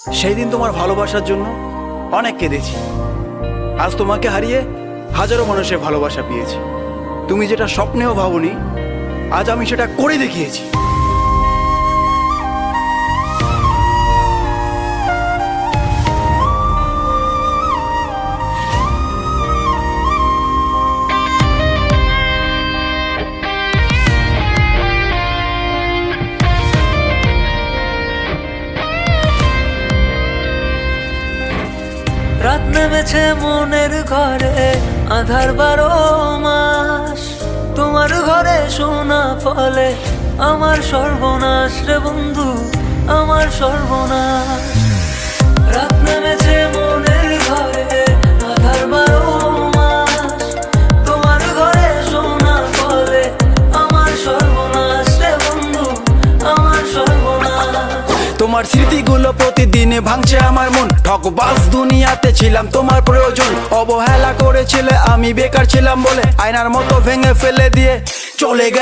সেই দিন তোমার ভালোবাসার জন্য অনেক কেঁদেছি। আজ তোমাকে হারিয়ে হাজারো মানুষের ভালোবাসা পেয়েছি। তুমি যেটা স্বপ্নেও ভাবনি, আজ আমি সেটা করে দেখিয়েছি। রাত নেমেছে মনের ঘরে, আধার বারো মাস। তোমার ঘরে সোনা ফলে আমার সর্বনাশ রে বন্ধু, আমার সর্বনাশ। তোমার স্মৃতিগুলো প্রতিদিনে ভাঙছে আমার মন। ঠকবাস দুনিয়াতে ছিলাম তোমার প্রয়োজন। অবহেলা করেছিলে, আমি বেকার ছিলাম বলে। আয়নার মতো ভেঙে ফেলে দিয়ে চলে গেল